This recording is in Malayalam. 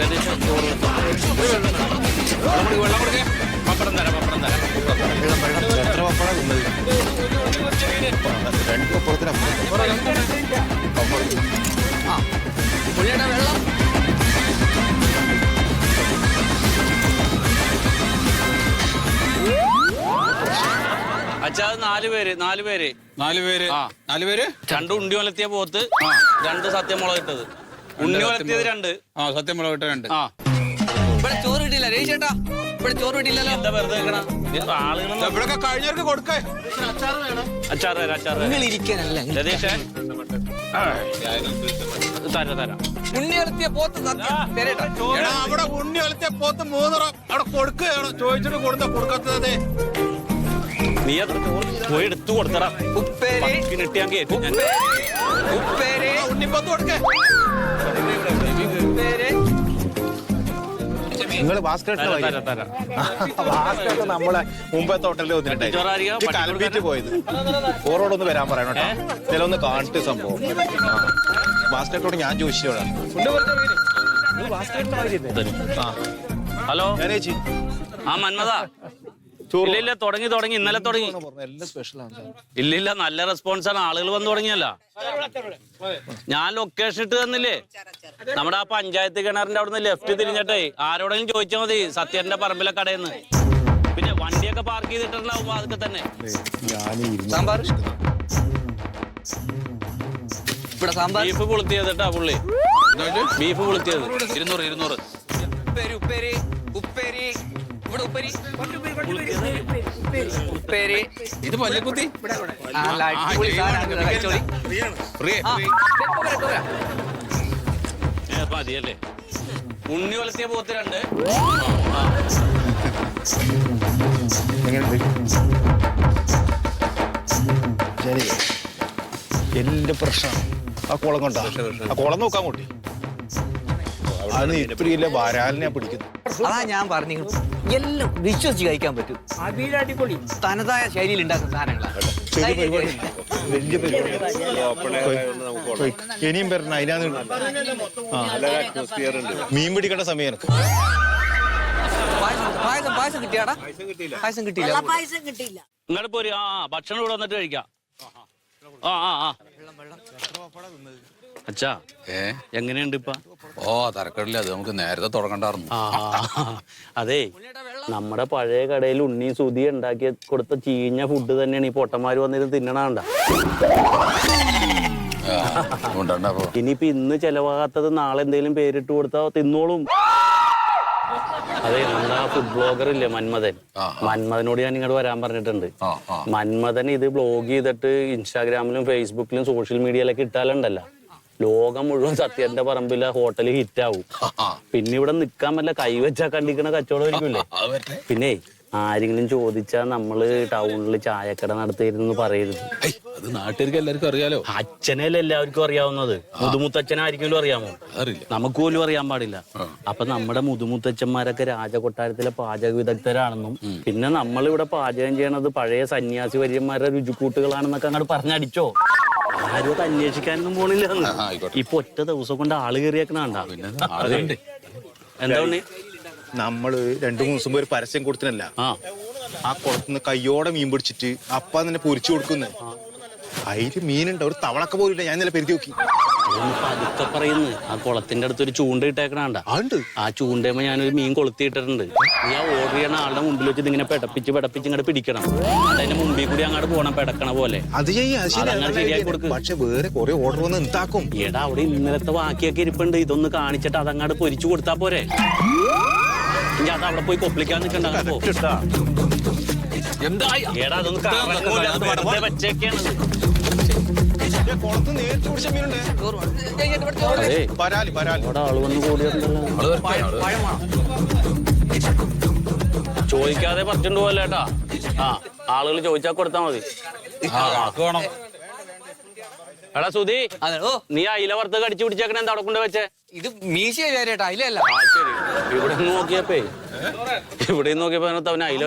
രതീഷ് ചോറ് വെള്ളം കൊടുക്ക്, വെള്ളം കൊടുക്ക്. പപ്പടം തരാം പപ്പടം തരാം എത്ര പപ്പടാ തിന്നത് രണ്ട് അച്ഛാ അത് നാല് പേര് നാല് പേര്. നാല് പേര്. ആ. നാല് പേര്? രണ്ട് ഉണ്ടി വലത്തിയ പോത്ത് രണ്ട് സത്യമുളക് ഇട്ടത് ഉണ്ണി വലത്തിയത് രണ്ട്. ആ സത്യം മുളക് ഇട്ട രണ്ട്. ആ. ഇവിടെ ചോറ് കിട്ടിയില്ല. രേഷ് ചേട്ടാ ഇവിടെ ചോറ് കിട്ടിയില്ലല്ലോ. എന്താ വെറുതെ വെക്കണ ആളുകൾ ഇവിടൊക്കെ കഴിഞ്ഞവർക്ക് കൊടുക്കേ. അച്ചാറ് തരാം അച്ചാറ് തരാം. നിങ്ങൾ ഇരിക്കാനല്ല രതീഷേ തരാം തരാം. ഉണ്ണി ഇറത്തിയ പോത്ത് സത്യം. തരേട്ടാ എടാ അവിടെ ഉണ്ണി വലത്തെ പോത്ത് മൂന്നറ അവിടെ കൊടുക്കുകയാണ്? ചോദിച്ചിട്ട് കൊടുത്ത കൊടുക്കാത്തത്. നീ അത് പോയി എടുത്തു കൊടുത്തടാ. ഉപ്പേരി. കിട്ടിയാൻ കേട്ടു ഞാൻ. ഉപ്പേരി. ഉണ്ണിപ്പത്ത് കൊടുക്കേ. ഉപ്പേരി. നിങ്ങൾ ഭാസ്കരട്ട് നമ്മളെ മുമ്പേ തോട്ടലിൽ വന്നിട്ടുണ്ടായി. കൽപ്പിട്ട് പോയത്. ഓറോടൊന്ന് വരാൻ പറയണം കേട്ടോ. ചിലൊന്ന് കാണിട്ട് സംഭവം. ബാസ്കറ്റോട് ഭാസ്കരട്ടോട് ഞാൻ ചോദിച്ചോളാം ആ. ഹലോ? ആ മന്മത. ഇല്ല ഇല്ല തുടങ്ങി തുടങ്ങി ഇന്നലെ തുടങ്ങി. എല്ലാം സ്പെഷ്യലാണ് ഇല്ല ഇല്ല നല്ല റെസ്പോൺസ് ആണ്. ആളുകൾ വന്ന് തുടങ്ങിയല്ല. ഞാൻ ലൊക്കേഷൻ ഇട്ട് തന്നില്ലേ? നമ്മുടെ ആ പഞ്ചായത്ത് കിണറിന്റെ അവിടുന്ന് ലെഫ്റ്റ് തിരിഞ്ഞിട്ടേ ആരോടെങ്കിലും ചോദിച്ചാൽ മതി സത്യന്റെ പറമ്പിലെ കടയിൽ നിന്ന് പിന്നെ വണ്ടിയൊക്കെ പാർക്ക് ചെയ്തിട്ടുണ്ടാവും അതൊക്കെ തന്നെ. സാമ്പാർ? ഇവിടെ സാമ്പാർ? ബീഫ് പുളുത്തിയത് കേട്ടാ പുള്ളി ബീഫ് പുളുത്തിയത്. ഇരുന്നൂറ് ഇരുന്നൂറ്. ഉപ്പേരി ഉപ്പേരി ഉപ്പേരി. ഇവിടെ ഉപ്പേരി. ഉപ്പേരി ഇത് പല്ലക്കുത്തി നല്ല അടിപൊളി സാധനമാണ് കഴിച്ചോളി ആ മതിയല്ലേ? ഉണ്ണി വളർത്തിയ പോത്ത് രണ്ട് ശരി. എന്റെ പ്രശ്നം? ആ കുളം കൊണ്ടാ? ആ കുളം നോക്കാൻ കൂട്ടി. അത് വരാലിനെ പിടിക്കുന്നു അതാ ഞാൻ പറഞ്ഞു എല്ലാം വിശ്വസിച്ച് കഴിക്കാൻ പറ്റും. അടിപൊളി. തനതായ ശൈലിയിൽ ഉണ്ടാക്കുന്ന സാധനങ്ങളാണ് ചെറിയ പരിപാടി വലിയ പരിപാടി ഇനിയും വരണം. അതിനാന്ന് ആ. മീൻ പിടിക്കേണ്ട സമയം എനിക്ക്. പായസം പായസം പായസം കിട്ടിയാടാ? പായസം കിട്ടിയില്ല. പായസം കിട്ടിയില്ല. ഇങ്ങോട്ട് പോരി. ആ ഭക്ഷണം ഇവിടെ വന്നിട്ട് കഴിക്കാം. ആ ആ ആ. അച്ഛാ ഏ? എങ്ങനെയുണ്ട് ഇപ്പൊ? ഓ തരക്കടില്ല. അത് നമുക്ക് നേരത്തെ തുടങ്ങണ്ടായിരുന്നു. അതെ നമ്മുടെ പഴയ കടയിൽ ഉണ്ണി സുതി ഉണ്ടാക്കി കൊടുത്ത ചീഞ്ഞ ഫുഡ് തന്നെയാണ് ഈ പൊട്ടന്മാര് വന്നിരുന്ന് തിന്നണണ്ട ഇനിയിപ്പോ ഇന്ന് ചെലവാകാത്തത് നാളെ എന്തെങ്കിലും പേരിട്ട് കൊടുത്താ തിന്നോളും. അതെ നമ്മുടെ ആ ഫുഡ് ബ്ലോഗർ ഇല്ലേ മന്മഥൻ? മന്മഥനോട് ഞാൻ ഇങ്ങോട്ട് വരാൻ പറഞ്ഞിട്ടുണ്ട്. മന്മഥൻ ഇത് ബ്ലോഗ് ചെയ്തിട്ട് ഇൻസ്റ്റാഗ്രാമിലും ഫേസ്ബുക്കിലും സോഷ്യൽ മീഡിയയിലൊക്കെ ഇട്ടാലുണ്ടല്ലോ. ലോകം മുഴുവൻ സത്യന്റെ പറമ്പിലെ ഹോട്ടൽ ഹിറ്റ് ആവും പിന്നെ ഇവിടെ നിക്കാൻ പറ്റില്ല കൈവച്ചാ കണ്ടിക്കണ കച്ചവടം ആയിരിക്കില്ലേ പിന്നെ ആരെങ്കിലും ചോദിച്ചാ നമ്മൾ ടൗണിൽ ചായക്കട നടത്തിയിരുന്നു പറയരുത്. അത് നാട്ടുകാർക്ക് എല്ലാവർക്കും അറിയാലോ? അച്ഛനല്ല എല്ലാവർക്കും അറിയാവുന്നത്? മുതുമുത്തച്ഛനായിരിക്കും അറിയാമോ? നമുക്ക് പോലും അറിയാൻ പാടില്ല. അപ്പൊ നമ്മുടെ മുതുമുത്തച്ഛന്മാരൊക്കെ രാജകൊട്ടാരത്തിലെ പാചക വിദഗ്ധരാണെന്നും പിന്നെ നമ്മളിവിടെ പാചകം ചെയ്യണത് പഴയ സന്യാസി വര്യന്മാരുടെ രുചിക്കൂട്ടുകളാണെന്നൊക്കെ അങ്ങോട്ട് പറഞ്ഞടിച്ചോ? ആരും അത് അന്വേഷിക്കാനൊന്നും പോണില്ല. ഇപ്പൊ ഒറ്റ ദിവസം കൊണ്ട് ആൾ കയറിയേക്കണാണ്ടാ എന്താ? നമ്മൾ രണ്ടു മൂന്ന് ദിവസം ഒരു പരസ്യം കൊടുത്തിനല്ല. ആ. കുളത്തുനിന്ന് കയ്യോടെ മീൻ പിടിച്ചിട്ട് അപ്പ തന്നെ പൊരിച്ചു കൊടുക്കുന്നു. അതിൽ മീനുണ്ട്. ഒരു തവളക്ക പോലില്ല ഞാൻ നല്ല പെരുതി നോക്കി. പതുക്കെ പറയുന്നു. ആ കുളത്തിന്റെ അടുത്ത് ഒരു ചൂണ്ട ഇട്ടേക്കണാണ്ട. ആ ചൂണ്ടയുമ്പോ ഞാനൊരു മീൻ കൊളുത്തിയിട്ടിട്ടുണ്ട്. നീ ആ ഓർഡർ ചെയ്യണ ആളുടെ മുമ്പിൽ വെച്ച് ഇങ്ങനെ പെടപ്പിച്ച് പെടപ്പിച്ച് ഇങ്ങോട്ട് പിടിക്കണം. അതിന്റെ മുമ്പിൽ കൂടി അങ്ങോട്ട് പോണം പെടക്കണ പോലെ. അത് ശരിയാക്കി. കൊടുക്ക്. പക്ഷെ വേറെ കുറെ ഓർഡർ വന്ന് എന്താക്കും? എടാ അവിടെ ഇന്നലത്തെ ബാക്കിയൊക്കെ ഇരിപ്പുണ്ട്. ഇതൊന്ന് കാണിച്ചിട്ട് അതങ്ങോട്ട് പൊരിച്ചു കൊടുത്താ പോരെ. ഞാൻ അത് അവിടെ പോയി കൊപ്പിളിക്കാൻ നിൽക്കണ്ടോ എന്തായി എടാ അതൊന്ന് വെച്ചേക്കാണ് കുളത്ത് നേരിട്ട് പിടിച്ച മീനുണ്ട്. പരാലി പരാലി ചോദിക്കാതെ പറിച്ചോണ്ട് പോലെ ഏട്ടാ? ആ ആളുകൾ ചോദിച്ചാ കൊടുത്താ മതി. എടാ സുധി അതെ നീ അയില വറുത്ത് കടിച്ചു പിടിച്ചേക്കണ എന്താ അവിടെ കൊണ്ട് വെച്ചേ? ഇത് മീശ ചേരേട്ടാ അയിലല്ല ഇവിടെ നോക്കിയപ്പേ ഇവിടെ നോക്കിയപ്പോ അതിനകത്ത് അവന് അയില